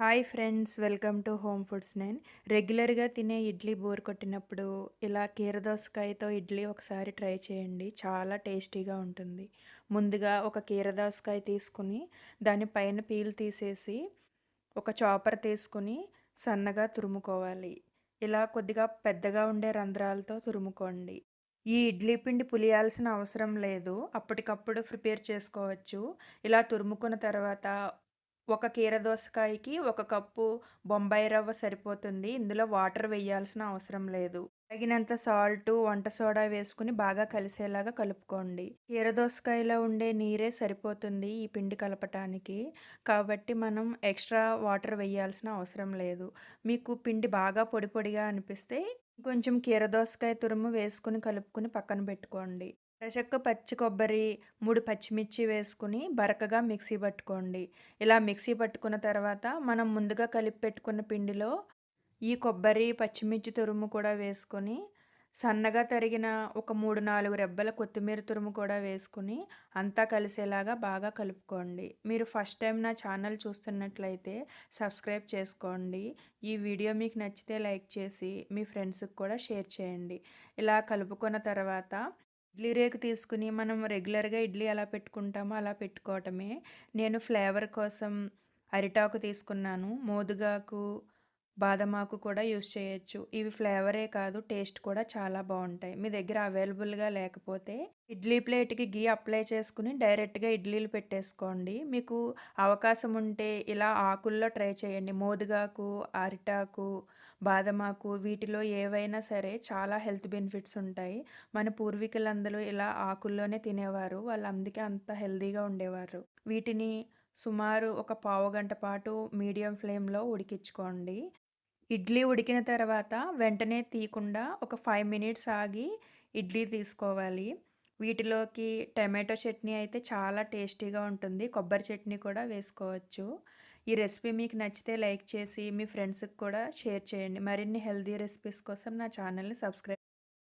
Hi friends welcome to home foods నేను. రెగ్యులర్గా తినే ఇడ్లీ బోర్ కొట్టినప్పుడు ఇలా కీరదోసకాయతో ఇడ్లీ ఒకసారి ట్రై చేయండి చాలా టేస్టీగా ఉంటుంది. ముందుగా ఒక కీరదోసకాయ తీసుకుని దాని పైన పీల్ తీసేసి ఒక చాపర్ తీసుకుని సన్నగా తురుముకోవాలి. ఇలా కొద్దిగా పెద్దగా ఉండే రంధ్రాలతో తురుముకోండి. ఈ ఇడ్లీ పిండి పులియాల్సిన అవసరం లేదు అప్పటికప్పుడు ప్రిపేర్ చేసుకోవచ్చు. ఇలా తురుముకున్న తర్వాత ఒక కీర దోసకాయకి ఒక కప్పు బొంబాయి రవ్వ సరిపోతుంది. ఇందులో వాటర్ వేయాల్సిన అవసరం లేదు. తగినంత సాల్ట్ వంట సోడా వేసుకుని బాగా కలిసేలాగా కలుపుకోండి. కీరదోసకాయలో ఉండే నీరే సరిపోతుంది ఈ పిండి కలపటానికి. కాబట్టి మనం ఎక్స్ట్రా వాటర్ వేయాల్సిన అవసరం లేదు. మీకు పిండి బాగా పొడి పొడిగా అనిపిస్తే కొంచెం కీరదోసకాయ తురుము వేసుకుని కలుపుకుని పక్కన పెట్టుకోండి. అరచెక్క పచ్చి కొబ్బరి మూడు పచ్చిమిర్చి వేసుకుని బరకగా మిక్సీ పట్టుకోండి. ఇలా మిక్సీ పట్టుకున్న తర్వాత మనం ముందుగా కలిపి పెట్టుకున్న పిండిలో ఈ కొబ్బరి పచ్చిమిర్చి తురుము కూడా వేసుకొని సన్నగా తరిగిన ఒక మూడు నాలుగు రెబ్బల కొత్తిమీర తురుము కూడా వేసుకుని అంతా కలిసేలాగా బాగా కలుపుకోండి. మీరు ఫస్ట్ టైం నా ఛానల్ చూస్తున్నట్లయితే సబ్స్క్రైబ్ చేసుకోండి. ఈ వీడియో మీకు నచ్చితే లైక్ చేసి మీ ఫ్రెండ్స్కి కూడా షేర్ చేయండి. ఇలా కలుపుకున్న తర్వాత ఇడ్లీ రేకు తీసుకుని మనం రెగ్యులర్గా ఇడ్లీ ఎలా పెట్టుకుంటామో అలా పెట్టుకోవటమే. నేను ఫ్లేవర్ కోసం అరిటాకు తీసుకున్నాను. మోదుగాకు బాదమాకు కూడా యూస్ చేయొచ్చు. ఇవి ఫ్లేవరే కాదు టేస్ట్ కూడా చాలా బాగుంటాయి. మీ దగ్గర అవైలబుల్గా లేకపోతే ఇడ్లీ ప్లేట్కి గీ అప్లై చేసుకుని డైరెక్ట్గా ఇడ్లీలు పెట్టేసుకోండి. మీకు అవకాశం ఉంటే ఇలా ఆకుల్లో ట్రై చేయండి. మోదుగాకు అరిటాకు బాదమాకు వీటిలో ఏవైనా సరే చాలా హెల్త్ బెనిఫిట్స్ ఉంటాయి. మన పూర్వీకులందరూ ఇలా ఆకుల్లోనే తినేవారు. వాళ్ళు అందుకే అంత హెల్తీగా ఉండేవారు. వీటిని సుమారు ఒక పావు గంట పాటు మీడియం ఫ్లేమ్లో ఉడికించుకోండి ఇడ్లీ ఉడికిన తర్వాత వెంటనే తీయకుండా ఒక ఫైవ్ మినిట్స్ ఆగి ఇడ్లీ తీసుకోవాలి. వీటిలోకి టమాటో చట్నీ అయితే చాలా టేస్టీగా ఉంటుంది. కొబ్బరి చట్నీ కూడా వేసుకోవచ్చు. ఈ రెసిపీ మీకు నచ్చితే లైక్ చేసి మీ ఫ్రెండ్స్కి కూడా షేర్ చేయండి. మరిన్ని హెల్తీ రెసిపీస్ కోసం నా ఛానల్ని సబ్స్క్రైబ్